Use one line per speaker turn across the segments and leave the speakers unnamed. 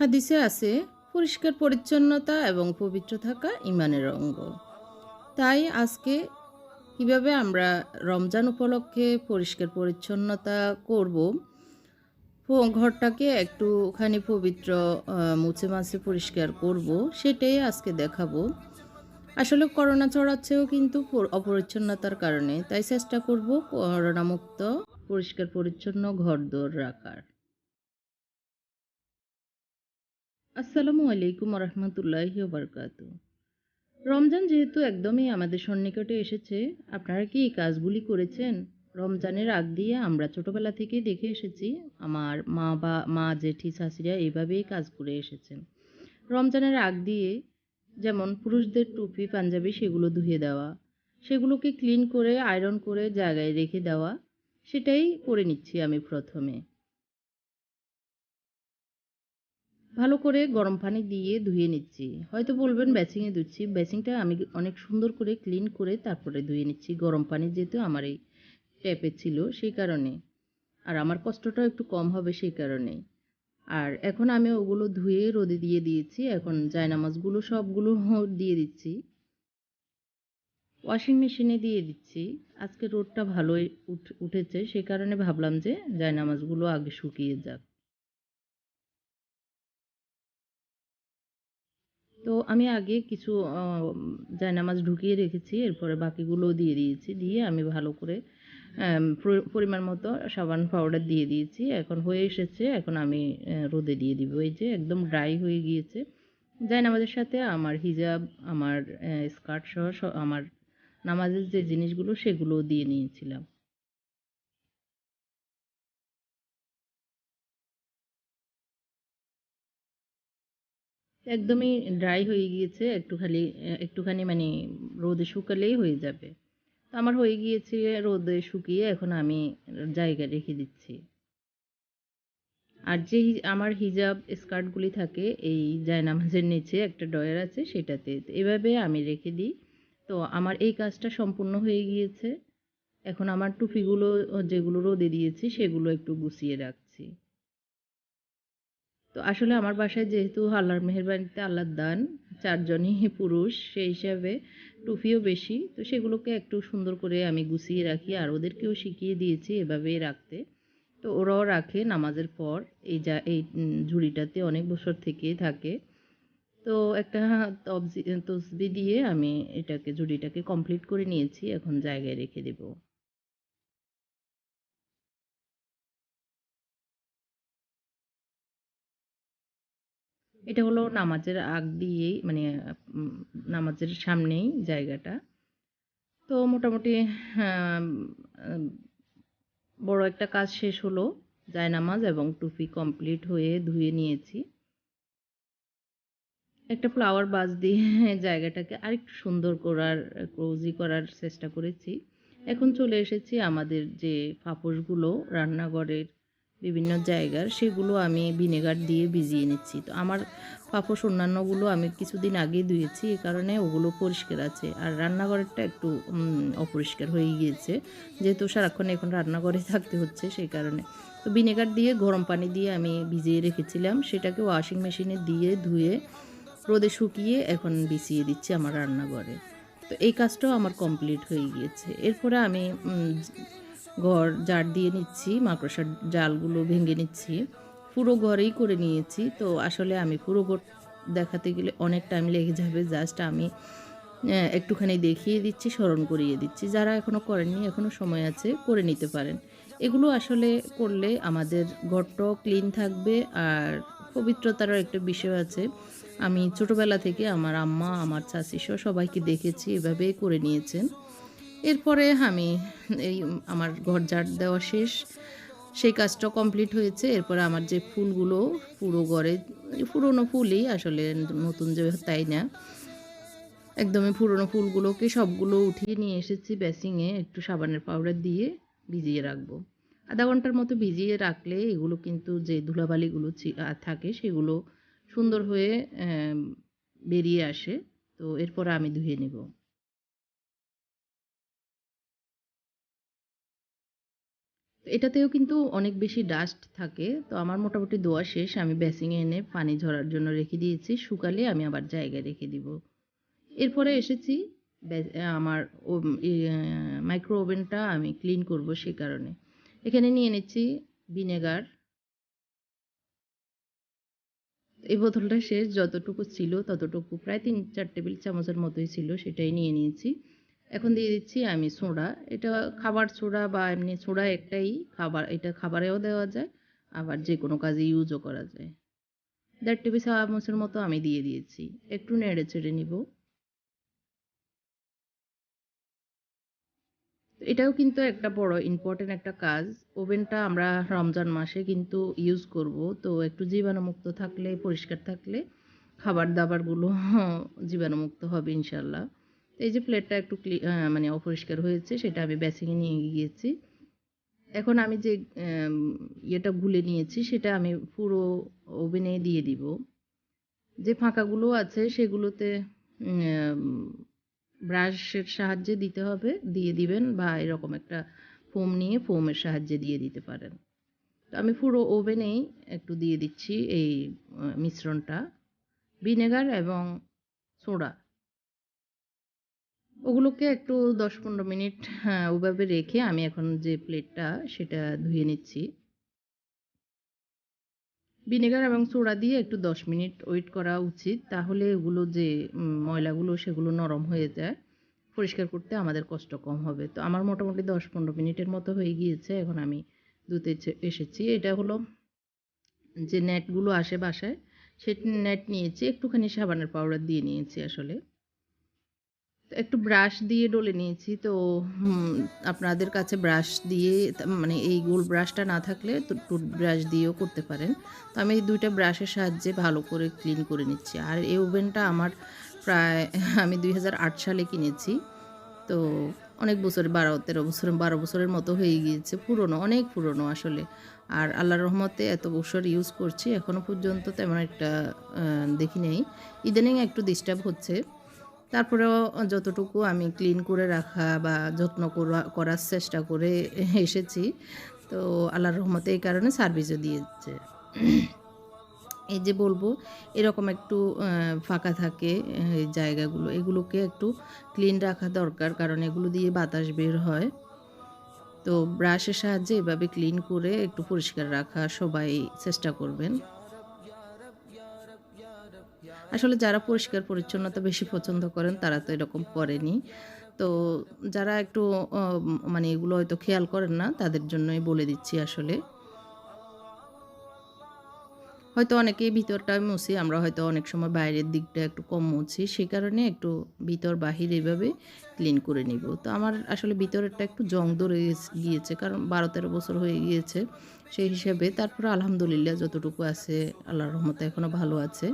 হাদিসে আছে, পরিষ্কার পরিচ্ছন্নতা এবং পবিত্র থাকা ইমানের অঙ্গ। তাই আজকে কীভাবে আমরা রমজান উপলক্ষে পরিষ্কার পরিচ্ছন্নতা করব ঘরটাকে একটুখানি পবিত্র মুছে মাছে পরিষ্কার করব সেটাই আজকে দেখাবো। আসলে করোনা ছড়াচ্ছেও কিন্তু অপরিচ্ছন্নতার কারণে। তাই চেষ্টা করব করোনা মুক্ত পরিষ্কার পরিচ্ছন্ন ঘর দোর রাখার। আসসালামু আলাইকুম রহমতুল্লাহি বারকাত রমজান যেহেতু একদমই আমাদের সন্নিকটে এসেছে, আপনারা কি এই কাজগুলি করেছেন? রমজানের আগ দিয়ে আমরা ছোটোবেলা থেকে দেখে এসেছি, আমার মা বা, মা, জেঠি, শাশুড়িরা এইভাবেই কাজ করে এসেছেন। রমজানের আগ দিয়ে যেমন পুরুষদের টুপি, পাঞ্জাবি সেগুলো ধুয়ে দেওয়া, সেগুলোকে ক্লিন করে, আয়রন করে জায়গায় রেখে দেওয়া, সেটাই করে নিচ্ছি আমি প্রথমে। ভালো করে গরম পানি দিয়ে ধুয়ে নিচ্ছি। হয়তো বলবেন বেসিংয়ে ধুচ্ছি। বেসিংটা আমি অনেক সুন্দর করে ক্লিন করে তারপরে ধুয়ে নিচ্ছি। গরম পানি যেহেতু আমার এই ট্যাপে ছিল সেই কারণে। আর আমার কষ্টটাও একটু কম হবে সেই কারণে। আর এখন আমি ওগুলো ধুয়ে রোদে দিয়ে দিয়েছি। এখন জায়নামাজগুলো সবগুলো দিয়ে দিচ্ছি। ওয়াশিং মেশিনে দিয়ে দিচ্ছি। আজকে রোদটা ভালোই উঠ- উঠেছে। সেই কারণে ভাবলাম যে জায়নামাজগুলো আগে শুকিয়ে যাক। তো আমি আগে কিছু জায়নামাজ ঢুকিয়ে রেখেছি, এরপরে বাকিগুলো দিয়ে দিয়েছি, দিয়ে আমি ভালো করে পরিমাণ মতো সাবান পাউডার দিয়ে দিয়েছি। এখন হয়ে এসেছে, এখন আমি রোদে দিয়ে দিব। এই যে একদম ড্রাই হয়ে গিয়েছে। জায়নামাজের সাথে আমার হিজাব, আমার স্কার্ট সহ আমার নামাজের যে জিনিসগুলো সেগুলো দিয়ে নিয়েছিলাম। একদমই ড্রাই হয়ে গিয়েছে একটু খালি একটুখানি মানে রোদে শুকালেই হয়ে যাবে। তো আমার হয়ে গিয়েছে রোদে শুকিয়ে এখন আমি জায়গায় রেখে দিচ্ছি। আর যে আমার হিজাব স্কার্টগুলি থাকে, এই জায়নামাজের নিচে একটা ডয়ার আছে সেটাতে এভাবে আমি রেখে দিই। তো আমার এই কাজটা সম্পূর্ণ হয়ে গিয়েছে। এখন আমার টুপিগুলো, যেগুলো রোদে দিয়েছি সেগুলো একটু গুছিয়ে রাখছি। তো আসলে আমার বাসায় যেহেতু আল্লাহর মেহেরবানিতে আল্লাহর দান, চারজনই পুরুষ, সেই হিসাবে টুপিও বেশি, তো সেগুলোকে একটু সুন্দর করে আমি গুছিয়ে রাখি আর ওদেরকেও শিখিয়ে দিয়েছি এভাবেই রাখতে। তো ওরাও রাখে নামাজের পর, এই যা, এই ঝুড়িটাতে অনেক বছর থেকেই থাকে। তো একটা তবজি, তসবি দিয়ে আমি এটাকে, ঝুড়িটাকে কমপ্লিট করে নিয়েছি, এখন জায়গায় রেখে দেবো। এটা হলো নামাজের আগ দিয়েই মানে নামাজের সামনেই জায়গাটা। তো মোটামুটি বড় একটা কাজ শেষ হলো, জায়নামাজ এবং টুপি কমপ্লিট হয়ে ধুয়ে নিয়েছি। একটা ফ্লাওয়ার বাস দিয়ে জায়গাটাকে আরেকটু সুন্দর করার কোজি করার চেষ্টা করেছি। এখন চলে এসেছি আমাদের যে পাপোশগুলো রান্নাঘরের বিভিন্ন জায়গার, সেগুলো আমি ভিনেগার দিয়ে ভিজিয়ে নিচ্ছি। তো আমার পাপোশ অন্যান্যগুলো আমি কিছুদিন আগেই ধুয়েছি এই কারণে ওগুলো পরিষ্কার আছে। আর রান্নাঘরেরটা একটু অপরিষ্কার হয়ে গিয়েছে। যেহেতু সারাক্ষণ এখন রান্নাঘরে থাকতে হচ্ছে, সেই কারণে। তো ভিনেগার দিয়ে গরম পানি দিয়ে আমি ভিজিয়ে রেখেছিলাম। সেটাকে ওয়াশিং মেশিনে দিয়ে ধুয়ে, রোদে শুকিয়ে এখন বিছিয়ে দিচ্ছি আমার রান্নাঘরে। তো এই কাজটাও আমার কমপ্লিট হয়ে গিয়েছে। এরপরে আমি ঘর, জার দিয়ে নিচ্ছি, মাকড়সার জালগুলো ভেঙে নিচ্ছি। পুরো ঘরেই করে নিয়েছি। তো আসলে আমি পুরো ঘর দেখাতে গেলে অনেক টাইম লেগে যাবে। জাস্ট আমি একটুখানি দেখিয়ে দিচ্ছি, স্মরণ করিয়ে দিচ্ছি। যারা এখনও করেননি এখনও সময় আছে, করে নিতে পারেন। এগুলো আসলে করলে আমাদের ঘরটাও ক্লিন থাকবে আর পবিত্রতারও একটা বিষয় আছে। আমি ছোটোবেলা থেকে আমার আম্মা, আমার চাষি সহ সবাইকে দেখেছি, এভাবেই করে নিয়েছেন। এরপরে আমি এই আমার ঘর ঝাড় দেওয়া শেষ। সেই কাজটা কমপ্লিট হয়েছে। এরপরে আমার যে ফুলগুলো পুরো ঘরে, পুরনো ফুলই আসলে নতুন যে তাই না। একদমই পুরনো ফুলগুলোকে সবগুলো উঠিয়ে নিয়ে এসেছি বেসিংয়ে একটু সাবানের পাউডার দিয়ে ভিজিয়ে রাখব। আধা ঘণ্টার মতো ভিজিয়ে রাখলে এগুলো কিন্তু যে ধুলাবালিগুলো থাকে সেগুলো সুন্দর হয়ে বেরিয়ে আসে। তো এরপর আমি ধুয়ে নেব। এটাতেও কিন্তু অনেক বেশি ডাস্ট থাকে। তো আমার মোটামুটি দোয়া শেষ। আমি বেসিংয়ে এনে পানি ঝরার জন্য রেখে দিয়েছি। শুকালে আমি আবার জায়গায় রেখে দিব। এরপরে এসেছি আমার মাইক্রো ওভেনটা আমি ক্লিন করব সে কারণে। এখানে নিয়ে নিচ্ছি ভিনেগার এই বোতলটা শেষ। যতটুকু ছিল ততটুকু। প্রায় তিন চার টেবিল চামচের মতোই ছিল। সেটাই নিয়ে নিয়েছি। এখন দিয়ে দিচ্ছি আমি সোডা। এটা খাবার সোডা বা এমনি সোডা একটাই খাবার, এটা খাবারেও দেওয়া যায়, আবার যে কোনো কাজে ইউজও করা যায়। দেড় টেবিল চামচের মতো আমি দিয়ে দিয়েছি। একটু নেড়ে চেড়ে নিব। এটাও কিন্তু একটা বড় ইম্পর্টেন্ট একটা কাজ। ওভেনটা আমরা রমজান মাসে কিন্তু ইউজ করব। তো একটু জীবাণুমুক্ত থাকলে, পরিষ্কার থাকলে খাবার দাবারগুলো জীবাণুমুক্ত হবে ইনশাল্লাহ। এই যে প্লেটটা একটু মানে অপরিষ্কার হয়েছে, সেটা আমি বেসিংয়ে নিয়ে গিয়েছি। এখন আমি যে ইয়েটা গুলে নিয়েছি, সেটা আমি পুরো ওভেনে দিয়ে দিব। যে ফাঁকাগুলো আছে, সেগুলোতে ব্রাশের সাহায্যে দিতে হবে, দিয়ে দিবেন বা এরকম একটা ফোম নিয়ে ফোমের সাহায্যে দিয়ে দিতে পারেন। তো আমি পুরো ওভেনেই একটু দিয়ে দিচ্ছি এই মিশ্রণটা। ভিনেগার এবং সোডা ওগুলোকে একটু দশ পনেরো মিনিট হ্যাঁ ওভাবে রেখে আমি এখন যে প্লেটটা সেটা ধুয়ে নিচ্ছি। ভিনেগার এবং সোডা দিয়ে একটু দশ মিনিট ওয়েট করা উচিত, তাহলে এগুলো যে ময়লাগুলো সেগুলো নরম হয়ে যায়, পরিষ্কার করতে আমাদের কষ্ট কম হবে। তো আমার মোটামুটি দশ পনেরো মিনিটের মতো হয়ে গিয়েছে, এখন আমি চে- এসেছি। এটা হলো যে নেটগুলো আসে বাসায়, সে নেট নিয়েছি, একটুখানি সাবানের পাউডার দিয়ে নিয়েছি আসলে। একটু ব্রাশ দিয়ে ডলে নিয়েছি, তো আপনাদের কাছে ব্রাশ দিয়ে মানে এই গোল ব্রাশটা না থাকলে তো টুথ ব্রাশ দিয়েও করতে পারেন। তো আমি এই দুইটা ব্রাশের সাহায্যে ভালো করে ক্লিন করে নিচ্ছি। আর এই ওভেনটা আমার প্রায়, আমি দুই হাজার আট সালে কিনেছি। তো অনেক বছর বারো, তেরো বছর, বারো বছরের মতো হয়ে গিয়েছে, পুরনো, অনেক পুরনো আসলে। আর আল্লাহর রহমতে এত বছর ইউজ করছি এখনও পর্যন্ত তেমন একটা দেখি নেই। ইদানিং একটু ডিস্টার্ব হচ্ছে। তারপরেও যতটুকু আমি ক্লিন করে রাখা বা যত্ন করা- করার চেষ্টা করে এসেছি। তো আল্লাহর রহমতে এই কারণে সার্ভিসও দিয়েছে। এই যে বলব, এরকম একটু ফাঁকা থাকে এই জায়গাগুলো, এগুলোকে একটু ক্লিন রাখা দরকার, কারণ এগুলো দিয়ে বাতাস বের হয়। তো ব্রাশের সাহায্যে এভাবে ক্লিন করে একটু পরিষ্কার রাখা সবাই চেষ্টা করবেন। আসলে যারা পরিষ্কার পরিচ্ছন্নতা বেশি পছন্দ করেন, তারা তো এরকম করেনি। তো যারা একটু মানে এগুলো হয়তো খেয়াল করেন না, তাদের জন্যই বলে দিচ্ছি আসলে। হয়তো অনেকেই ভিতরটা মুছি আমরা হয়তো অনেক সময় বাইরের দিকটা একটু কম মুছি সে কারণে একটু ভিতর বাহির এভাবে ক্লিন করে নিব। তো আমার আসলে ভিতরেরটা একটু জং ধরে গিয়েছে কারণ বারো তেরো বছর হয়ে গিয়েছে সেই হিসেবে। তারপরে আলহামদুলিল্লাহ যতটুকু আছে, আল্লাহর রহমতে এখনও ভালো আছে।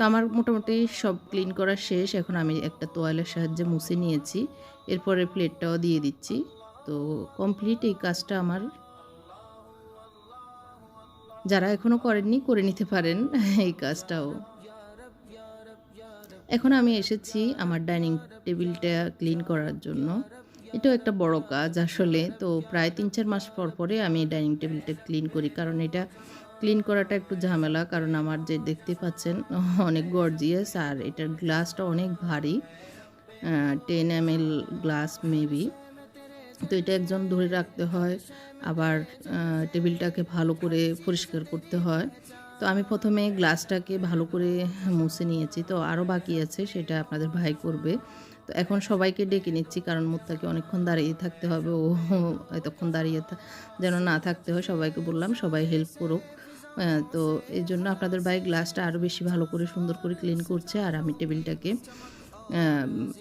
তো আমার মোটামুটি সব ক্লিন করা শেষ। এখন আমি একটা তোয়ালের সাহায্যে মুছে নিয়েছি। এরপরে প্লেটটাও দিয়ে দিচ্ছি। তো কমপ্লিট এই কাজটা আমার যারা এখনও করেননি, করে নিতে পারেন এই কাজটাও। এখন আমি এসেছি আমার ডাইনিং টেবিলটা ক্লিন করার জন্য। এটাও একটা বড় কাজ আসলে। তো প্রায় তিন চার মাস পর পরে আমি ডাইনিং টেবিলটা ক্লিন করি। কারণ এটা ক্লিন করাটা একটু ঝামেলা, কারণ আমার যে দেখতে পাচ্ছেন, অনেক গর্জিয়াস, আর এটার গ্লাসটা অনেক ভারী ten M L glass maybe তো এটা একজন ধরে রাখতে হয়, আবার টেবিলটাকে ভালো করে পরিষ্কার করতে হয়। তো আমি প্রথমে গ্লাসটাকে ভালো করে মুছে নিয়েছি। তো আরও বাকি আছে, সেটা আপনাদের ভাই করবে। তো এখন সবাইকে ডেকে নিচ্ছি, কারণ মুত্তাকে অনেকক্ষণ দাঁড়িয়ে থাকতে হবে। ও এতক্ষণ দাঁড়িয়ে যেন না থাকতে হয়, সবাইকে বললাম সবাই হেল্প করুক। তো এই জন্য আপনাদের ভাই গ্লাসটা আরও বেশি ভালো করে সুন্দর করে ক্লিন করছে আর আমি টেবিলটাকে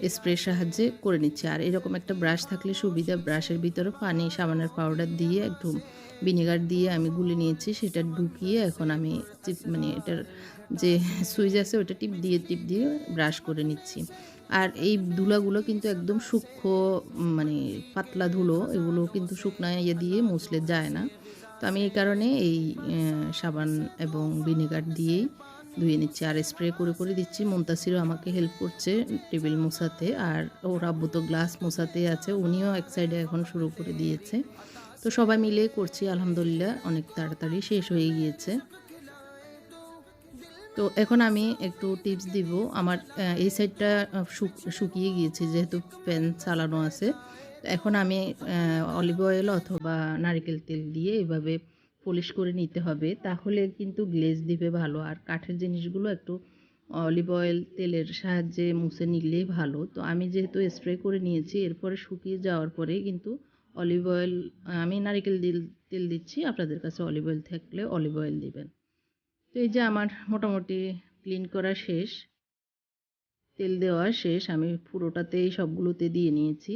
স্প্রের সাহায্যে করে নিচ্ছি। আর এরকম একটা ব্রাশ থাকলে সুবিধা ব্রাশের ভিতরে পানি সাবানের পাউডার দিয়ে একটু ভিনেগার দিয়ে আমি গুলে নিয়েছি, সেটা ঢুকিয়ে এখন আমি চিপ- মানে এটার যে সুইচ আছে ওটা টিপ দিয়ে টিপ দিয়ে ব্রাশ করে নিচ্ছি। আর এই ধুলাগুলো কিন্তু একদম সূক্ষ্ম মানে পাতলা ধুলো, এগুলো কিন্তু শুকনা ইয়ে দিয়ে মুছলে যায় না। তো আমি এই কারণে এই সাবান এবং ভিনেগার দিয়েই ধুয়ে নিচ্ছি। আর স্প্রে করে করে দিচ্ছি। মুন্তাসিরও আমাকে হেল্প করছে টেবিল মোছাতে। আর ওর আব্বু তো গ্লাস মোছাতে আছে। উনিও এক সাইডে এখন শুরু করে দিয়েছে। তো সবাই মিলে করছি, আলহামদুলিল্লাহ, অনেক তাড়াতাড়ি শেষ হয়ে গিয়েছে। তো এখন আমি একটু টিপস দিব। আমার এই সাইডটা শুক- শুকিয়ে গিয়েছে। যেহেতু প্যান চালানো আছে। এখন আমি অলিভ অয়েল অথবা নারকেল তেল দিয়ে এভাবে পলিশ করে নিতে হবে। তাহলে কিন্তু গ্লেজ দিবে ভালো। আর কাঠের জিনিসগুলো একটু অলিভ অয়েল তেলের সাহায্যে মুছে নিলেই ভালো। তো আমি যেহেতু স্প্রে করে নিয়েছি, এরপরে শুকিয়ে যাওয়ার পরে কিন্তু অলিভ অয়েল আমি নারকেল তেল দিচ্ছি। আপনাদের কাছে অলিভ অয়েল থাকলে অলিভ অয়েল দিবেন। তো এই যে আমার মোটামুটি ক্লিন করা শেষ, তেল দেওয়া শেষ, আমি পুরোটাতেই সবগুলোতে দিয়ে নিয়েছি।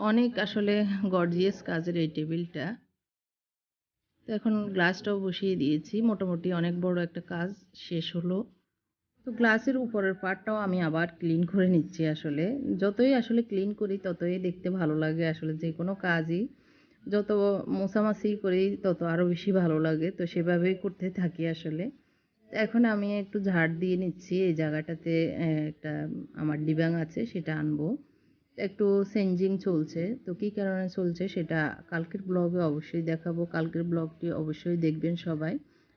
অনেক আসলে গর্জিয়াস কাজের এই টেবিলটা। তো এখন গ্লাসটাও বসিয়ে দিয়েছি। মোটামুটি অনেক বড় একটা কাজ শেষ হলো। তো গ্লাসের উপরের পার্টটাও আমি আবার ক্লিন করে নিচ্ছি আসলে। যতই আসলে ক্লিন করি, ততই দেখতে ভালো লাগে আসলে যে কোনো কাজই। যত মোছামাছি করি, তত আরও বেশি ভালো লাগে। তো সেভাবেই করতে থাকি আসলে। এখন আমি একটু ঝাড় দিয়ে নিচ্ছি। এই জায়গাটাতে একটা, আমার ডিবাং আছে, সেটা আনব। একটু চেঞ্জিং চলছে। তো কী কারণে চলছে সেটা কালকের ব্লগে অবশ্যই দেখাবো। কালকের ব্লগটি অবশ্যই দেখবেন সবাই।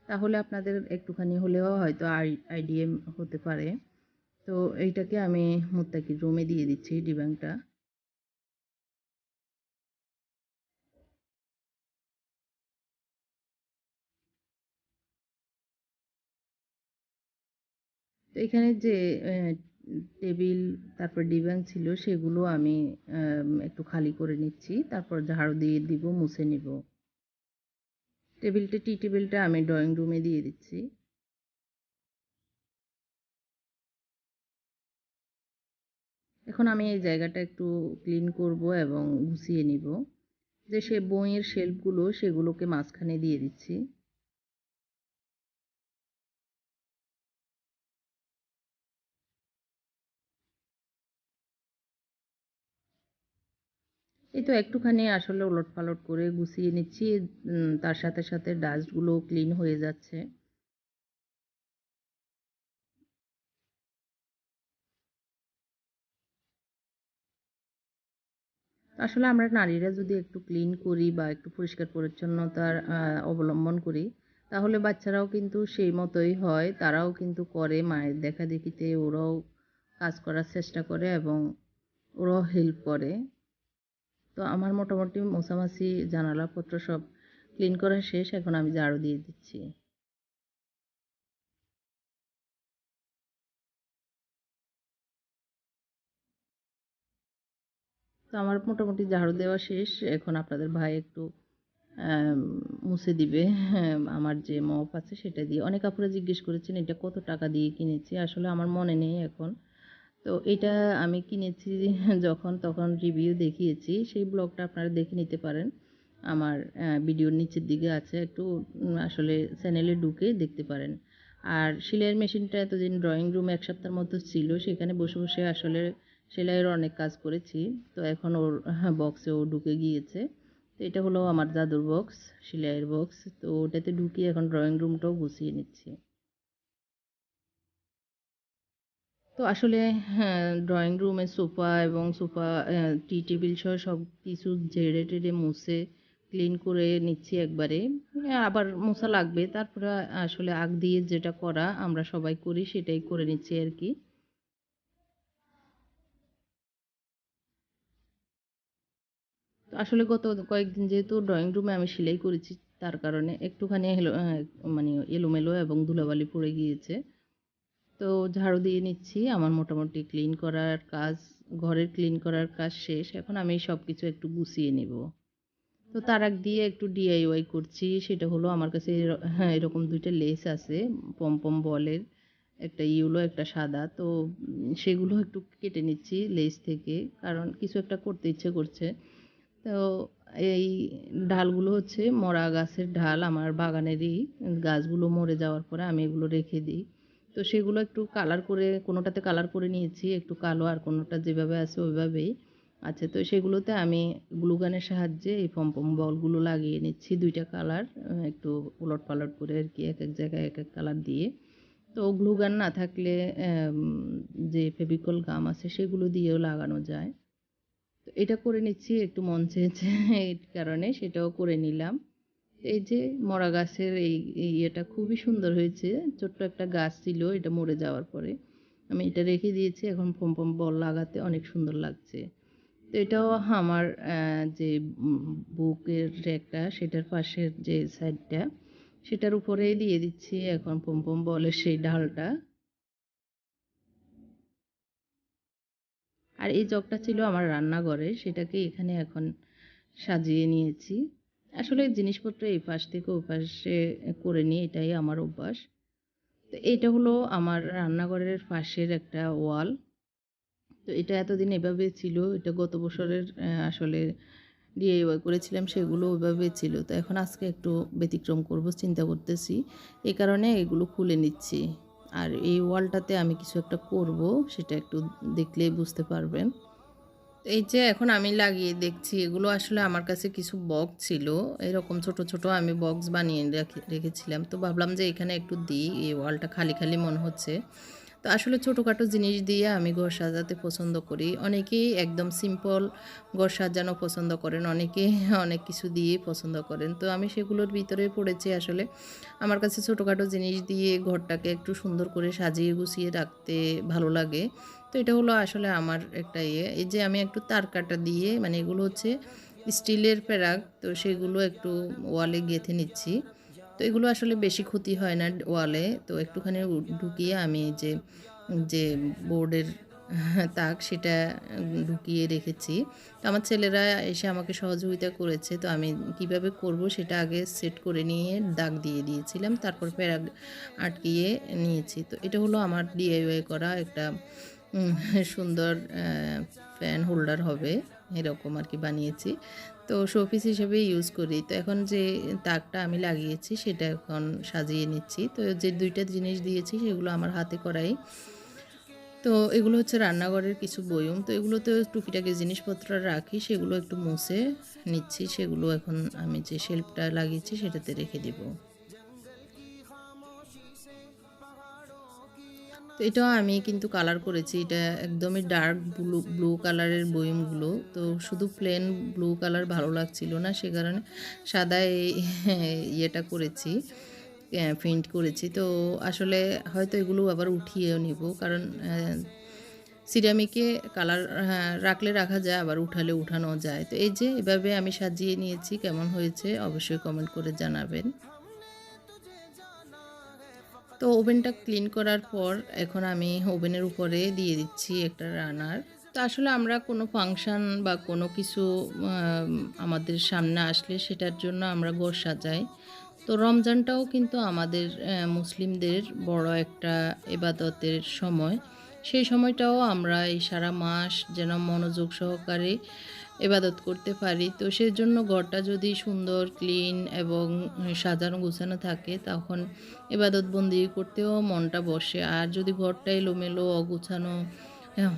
তাহলে আপনাদের একটুখানি হলেও হয়তো আই, আইডিয়া হতে পারে। তো এইটাকে আমি মুত্তাকির রুমে দিয়ে দিচ্ছি ডিবাংটা। তো এখানে যে টেবিল, তারপর ডিবাং ছিল সেগুলো আমি একটু খালি করে নিচ্ছি। তারপর ঝাড়ু দিয়ে দিব, মুছে নিব। টেবিলটা, টি টেবিলটা আমি ড্রয়িং রুমে দিয়ে দিচ্ছি। এখন আমি এই জায়গাটা একটু ক্লিন করব এবং গুছিয়ে নিব। যে সে বইয়ের শেলফগুলো, সেগুলোকে মাঝখানে দিয়ে দিচ্ছি। এই তো একটুখানি আসলে ওলট পালট করে গুছিয়ে নিচ্ছি। তার সাথে সাথে ডাস্টগুলো ক্লিন হয়ে যাচ্ছে। আসলে আমরা নারীরা যদি একটু ক্লিন করি বা একটু পরিষ্কার পরিচ্ছন্নতার অবলম্বন করি, তাহলে বাচ্চারাও কিন্তু সেই মতোই হয়। তারাও কিন্তু করে, মায়ের দেখা দেখিতে ওরাও কাজ করার চেষ্টা করে এবং ওরাও হেল্প করে। তো আমার মোটামুটি মোছামাছি জানালাপত্র সব ক্লিন করা শেষ, এখন আমি ঝাড়ু দিয়ে দিচ্ছি। তো আমার মোটামুটি ঝাড়ু দেওয়া শেষ, এখন আপনাদের ভাই একটু মুছে দিবে আমার যে মপ আছে সেটা দিয়ে। অনেক আপুরা জিজ্ঞেস করেছেন, এটা কত টাকা দিয়ে কিনেছি? আসলে আমার মনে নেই এখন। তো এটা আমি কিনেছি যখন, তখন রিভিউ দেখিয়েছি। সেই ব্লগটা আপনারা দেখে নিতে পারেন। আমার ভিডিওর নিচের দিকে আছে। একটু আসলে চ্যানেলে ঢুকে দেখতে পারেন। আর সেলাইয়ের মেশিনটা এতদিন ড্রয়িং রুম এক সপ্তাহের মতো ছিল। সেখানে বসে বসে আসলে সেলাইয়ের অনেক কাজ করেছি। তো এখন ওর বক্সে ও ঢুকে গিয়েছে। তো এটা হলো আমার দাদুর বক্স সেলাইয়ের বক্স তো ওটাতে ঢুকিয়ে এখন ড্রয়িং রুমটাও গুছিয়ে নিচ্ছি। তো আসলে হ্যাঁ ড্রয়িং রুমে সোফা এবং সোফা টি টেবিল সহ সব কিছু ঝেড়ে টেড়ে মুছে ক্লিন করে নিচ্ছি একবারে। হ্যাঁ, আবার মোছা লাগবে তারপরে আসলে আগ দিয়ে যেটা করা আমরা সবাই করি সেটাই করে নিচ্ছি আর কি। তো আসলে গত কয়েকদিন যেহেতু ড্রয়িং রুমে আমি সেলাই করেছি তার কারণে একটুখানি মানে এলোমেলো এবং ধুলাবালি পড়ে গিয়েছে। তো ঝাড়ু দিয়ে নিচ্ছি। আমার মোটামুটি ক্লিন করার কাজ, ঘরের ক্লিন করার কাজ শেষ। এখন আমি সব কিছু একটু গুছিয়ে নেব। তো তার আগ দিয়ে একটু ডিআইওয়াই করছি। সেটা হলো আমার কাছে হ্যাঁ এরকম দুইটা লেস আছে পমপম বলের, একটা ইউলো একটা সাদা। তো সেগুলো একটু কেটে নিচ্ছি লেস থেকে, কারণ কিছু একটা করতে ইচ্ছে করছে। তো এই ডালগুলো হচ্ছে মরা গাছের ডাল, আমার বাগানেরই। গাছগুলো মরে যাওয়ার পরে আমি এগুলো রেখে দিই। তো সেগুলো একটু কালার করে, কোনোটাতে কালার করে নিয়েছি, একটু কালো আর কোনোটা যেভাবে আছে ওইভাবেই। আচ্ছা তো সেগুলোতে আমি গ্লুগানের সাহায্যে এই পমপম বলগুলো লাগিয়ে নিচ্ছি দুইটা কালার একটু উলট পালট করে আর কি, এক এক জায়গায় এক এক কালার দিয়ে। তো গ্লুগান না থাকলে যে ফেভিকল গাম আছে সেগুলো দিয়েও লাগানো যায়। তো এটা করে নিচ্ছি, একটু মন চেয়েছে এই কারণে সেটাও করে নিলাম। এই যে মরা গাছের এই ইয়েটা খুবই সুন্দর হয়েছে। ছোট্ট একটা গাছ ছিল, এটা মরে যাওয়ার পরে। আমি এটা রেখে দিয়েছি, এখন পম পম বল লাগাতে অনেক সুন্দর লাগছে। তো এটাও আমার যে বুকের র্যাকটা সেটার পাশের যে সাইডটা, সেটার উপরেই দিয়ে দিচ্ছি এখন পম পম বলের সেই ডালটা। আর এই জগটা ছিল আমার রান্নাঘরে, সেটাকে এখানে এখন সাজিয়ে নিয়েছি। আসলে জিনিসপত্র এই পাশ থেকে ওই পাশে করে নিই, এটাই আমার অভ্যাস। তো এটা হলো আমার রান্নাঘরের পাশের একটা ওয়াল। তো এটা এতদিন এভাবে ছিল, এটা গত বছরের আসলে ডিআইওয়াই করেছিলাম, সেগুলো ওইভাবে ছিল। তো এখন আজকে একটু ব্যতিক্রম করব, চিন্তা করতেছি। এই কারণে এগুলো খুলে নিচ্ছি। আর এই ওয়ালটাতে আমি কিছু একটা করব, সেটা একটু দেখলেই বুঝতে পারবেন। এই যে এখন আমি লাগিয়ে দেখছি, এগুলো আসলে আমার কাছে কিছু বক্স ছিল। এরকম ছোট ছোট আমি বক্স বানিয়ে রাখি- রেখেছিলাম। তো ভাবলাম যে এখানে একটু দিই, এই ওয়ালটা খালি খালি মনে হচ্ছে। তো আসলে ছোটোখাটো জিনিস দিয়ে আমি ঘর সাজাতে পছন্দ করি। অনেকেই একদম সিম্পল ঘর সাজানো পছন্দ করেন অনেকেই অনেক কিছু দিয়ে পছন্দ করেন। তো আমি সেগুলোর ভিতরে পড়েছি আসলে আমার কাছে ছোটোখাটো জিনিস দিয়ে ঘরটাকে একটু সুন্দর করে সাজিয়ে গুছিয়ে রাখতে ভালো লাগে। তো এটা হলো আসলে আমার একটা ইয়ে। এই যে আমি একটু তার কাটা দিয়ে মানে এগুলো হচ্ছে স্টিলের প্যারাক, তো সেগুলো একটু ওয়ালে গেঁথে নিচ্ছি। তো এগুলো আসলে বেশি ক্ষতি হয় না ওয়ালে তো একটুখানি ঢুকিয়ে আমি যে যে বোর্ডের তাক সেটা ঢুকিয়ে রেখেছি। তো আমার ছেলেরা এসে আমাকে সহযোগিতা করেছে। তো আমি কীভাবে করব সেটা আগে সেট করে নিয়ে দাগ দিয়ে দিয়েছিলাম। তারপর প্যারাগ আটকিয়ে নিয়েছি। তো এটা হলো আমার ডিআইওয়াই করা একটা সুন্দর ফ্যান হোল্ডার হবে। এরকম আর কি বানিয়েছি। তো শোপিস হিসেবে ইউজ করি। তো এখন যে তাকটা আমি লাগিয়েছি, সেটা এখন সাজিয়ে নিচ্ছি। তো যে দুইটা জিনিস দিয়েছি, সেগুলো আমার হাতে করাই। তো এগুলো হচ্ছে রান্নাঘরের কিছু বয়ম। তো এগুলোতে টুকিটাকি জিনিসপত্র রাখি, সেগুলো একটু মুছে নিচ্ছি। সেগুলো এখন আমি যে শেল্পটা লাগিয়েছি, সেটাতে রেখে দিব। তো এটাও আমি কিন্তু কালার করেছি। এটা একদমই ডার্ক ব্লু ব্লু কালারের বয়মগুলো তো শুধু প্লেন ব্লু কালার ভালো লাগছিল না, সে কারণে সাদা এই ইয়েটা করেছি প্রিন্ট করেছি। তো আসলে হয়তো এগুলো আবার উঠিয়েও নিব। কারণ সিরামিকে কালার রাখলে রাখা যায়, আবার উঠালে উঠানো যায়। তো এই যে এভাবে আমি সাজিয়ে নিয়েছি, কেমন হয়েছে অবশ্যই কমেন্ট করে জানাবেন। তো ওভেনটা ক্লিন করার পর এখন আমি ওভেনের উপরে দিয়ে দিচ্ছি একটা রানার। তো আসলে আমরা কোনো ফাংশন বা কোনো কিছু আমাদের সামনে আসলে সেটার জন্য আমরা ঘর সাজাই। তো রমজানটাও কিন্তু আমাদের মুসলিমদের বড় একটা এবাদতের সময়। সেই সময়টাও আমরা এই সারা মাস যেন মনোযোগ সহকারে এবাদত করতে পারি। তো সেজন্য ঘরটা যদি সুন্দর ক্লিন এবং সাজানো গুছানো থাকে, তখন এবাদত বন্দি করতেও মনটা বসে। আর যদি ঘরটা এলোমেলো, অগুছানো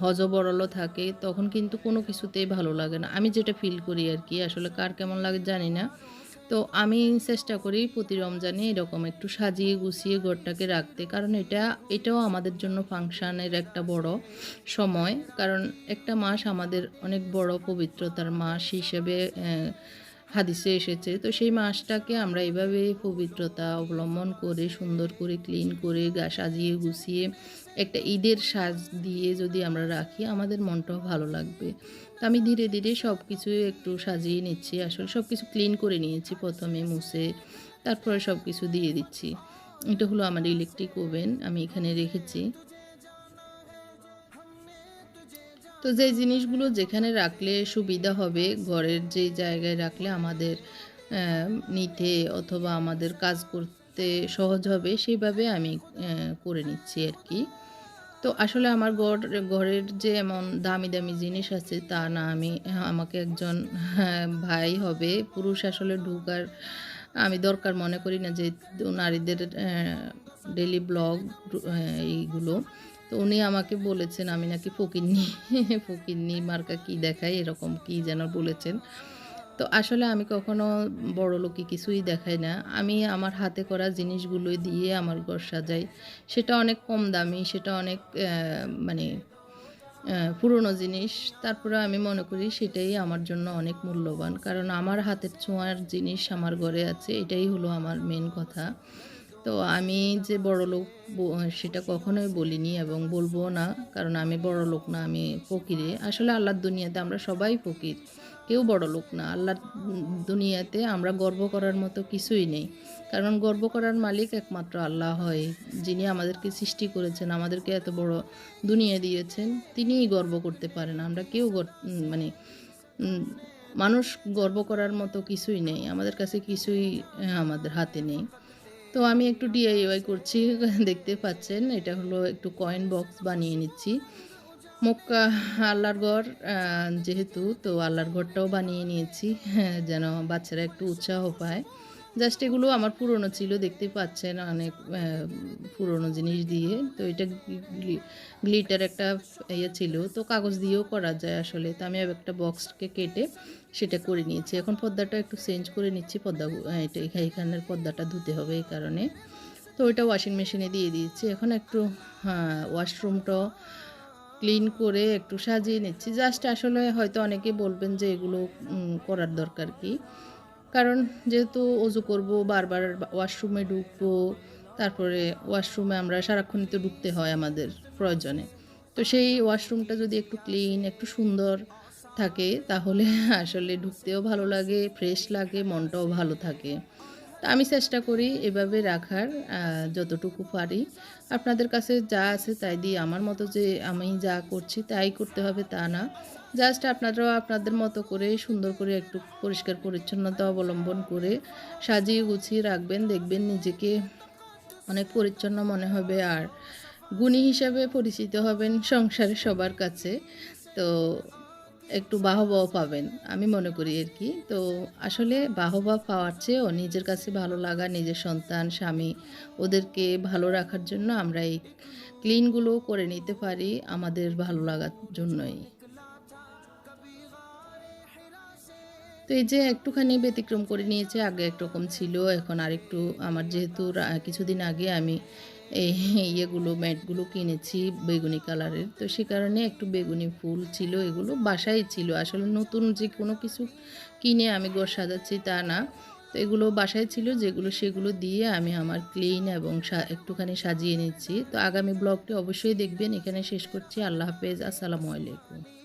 হজ হজবরল থাকে, তখন কিন্তু কোনো কিছুতেই ভালো লাগে না। আমি যেটা ফিল করি আর কি, আসলে কার কেমন লাগে জানি না। তো আমি চেষ্টা করি প্রতি রমজানে এরকম একটু সাজিয়ে গুছিয়ে ঘরটাকে রাখতে। কারণ এটা, এটাও আমাদের জন্য ফাংশানের একটা বড় সময়। কারণ একটা মাস আমাদের অনেক বড় পবিত্রতার মাস হিসেবে হাদিসে এসেছে। তো সেই মাসটাকে আমরা এভাবে পবিত্রতা অবলম্বন করে, সুন্দর করে ক্লিন করে গা, সাজিয়ে গুছিয়ে একটা ঈদের সাজ দিয়ে যদি আমরা রাখি, আমাদের মনটাও ভালো লাগবে। তো আমি ধীরে ধীরে সব কিছু একটু সাজিয়ে নিচ্ছি। আসলে সব কিছু ক্লিন করে নিয়েছি প্রথমে মুছে, তারপরে সব কিছু দিয়ে দিচ্ছি। এটা হলো আমার ইলেকট্রিক ওভেন আমি এখানে রেখেছি। তো যে জিনিসগুলো যেখানে রাখলে সুবিধা হবে, ঘরের যে জায়গায় রাখলে আমাদের নিতে অথবা আমাদের কাজ করতে সহজ হবে সেইভাবে আমি করে নিচ্ছি আর কি। তো আসলে আমার ঘর ঘরের যে এমন দামি দামি জিনিস আছে তা না আমি আমাকে একজন হ্যাঁ, ভাই হবে পুরুষ আসলে ঢুকার আমি দরকার মনে করি না যে নারীদের ডেলি ব্লগ এইগুলো। তো উনি আমাকে বলেছেন আমি নাকি ফকিন্নি ফকিন্নি মার্কা কি দেখায় এরকম কি যেন বলেছেন। তো আসলে আমি কখনো বড় লোকি কিছুই দেখাই না। আমি আমার হাতে করা জিনিসগুলো দিয়ে আমার ঘর সাজাই। সেটা অনেক কম দামি, সেটা অনেক মানে পুরনো জিনিস। তারপরে আমি মনে করি সেটাই আমার জন্য অনেক মূল্যবান। কারণ আমার হাতের ছোঁয়ার জিনিস আমার ঘরে আছে, এটাই হলো আমার মেন কথা। তো আমি যে বড় লোক সেটা কখনোই বলিনি এবং বলব না। কারণ আমি বড় লোক না, আমি ফকিরে। আসলে আল্লাহর দুনিয়াতে আমরা সবাই ফকির। কেউ বড় লোক না। আল্লাহর দুনিয়াতে আমরা গর্ব করার মতো কিছুই নেই। কারণ গর্ব করার মালিক একমাত্র আল্লাহ হয়, যিনি আমাদেরকে সৃষ্টি করেছেন, আমাদেরকে এত বড় দুনিয়া দিয়েছেন, তিনিই গর্ব করতে পারেন। আমরা কেউ মানে মানুষ গর্ব করার মতো কিছুই নেই। আমাদের কাছে কিছুই আমাদের হাতে নেই। তো আমি একটু ডিআইওয়াই করছি, দেখতে পাচ্ছেন, এটা হলো একটু কয়েন বক্স বানিয়ে নিচ্ছি। মক্কা আল্লাহর ঘর যেহেতু তো আল্লাহর ঘরটাও বানিয়ে নিয়েছি হ্যাঁ, যেন বাচ্চারা একটু উৎসাহ পায়। জাস্ট এগুলো আমার পুরনো ছিল দেখতে পাচ্ছেন অনেক পুরনো জিনিস দিয়ে। তো এটা গ্লিটার একটা ইয়ে ছিল তো কাগজ দিয়েও করা যায় আসলে। তো আমি একটা বক্সকে কেটে সেটা করে নিয়েছি। এখন পর্দাটা একটু চেঞ্জ করে নিচ্ছি পর্দা এটা এখা- এখানের পর্দাটা ধুতে হবে এই কারণে। তো ওইটা ওয়াশিং মেশিনে দিয়ে দিয়েছি। এখন একটু হ্যাঁ ওয়াশরুমটাও ক্লিন করে একটু সাজিয়ে নিচ্ছি। জাস্ট আসলে হয়তো অনেকে বলবেন যে এগুলো করার দরকার কি? কারণ যেহেতু অজু করব, বারবার ওয়াশরুমে ঢুকবো, তারপরে ওয়াশরুমে আমরা সারাক্ষণই তো ঢুকতে হয় আমাদের প্রয়োজনে। তো সেই ওয়াশরুমটা যদি একটু ক্লিন একটু সুন্দর থাকে, তাহলে আসলে ঢুকতেও ভালো লাগে ফ্রেশ লাগে, মনটাও ভালো থাকে। তো আমি চেষ্টা করি এভাবে রাখার যতটুকু পারি। আপনাদের কাছে যা আছে তাই দিয়ে আমার মতো যে আমি যা করছি তাই করতে হবে তা না। জাস্ট আপনারাও আপনাদের মতো করে সুন্দর করে একটু পরিষ্কার, পরিচ্ছন্নতা অবলম্বন করে সাজিয়ে গুছিয়ে রাখবেন, দেখবেন নিজেকে অনেক পরিচ্ছন্ন মনে হবে আর গুণী হিসাবে পরিচিত হবেন সংসারে সবার কাছে। তো একটু বাহবাও পাবেন, আমি মনে করি আর কি। তো আসলে বাহবা পাওয়ার চেয়েও নিজের কাছে ভালো লাগা, নিজের সন্তান, স্বামী, ওদেরকে ভালো রাখার জন্য আমরা এই ক্লিনগুলো করে নিতে পারি আমাদের ভালো লাগার জন্যই। তো এই যে একটুখানি ব্যতিক্রম করে নিয়েছে, আগে একরকম ছিল, এখন আরেকটু, আমার যেহেতু কিছুদিন আগে আমি এই ইয়েগুলো, ম্যাটগুলো কিনেছি বেগুনি কালারের। তো সে কারণে একটু বেগুনি ফুল ছিল, এগুলো বাসায় ছিল। আসলে নতুন যে কোনো কিছু কিনে আমি ঘর সাজাচ্ছি তা না। তো এগুলো বাসায় ছিল, যেগুলো সেগুলো দিয়ে আমি আমার ক্লিন এবং একটুখানি সাজিয়ে নিচ্ছি। তো আগামী ব্লগটি অবশ্যই দেখবেন। এখানে শেষ করছি। আল্লাহ হাফেজ। আসসালামু আলাইকুম।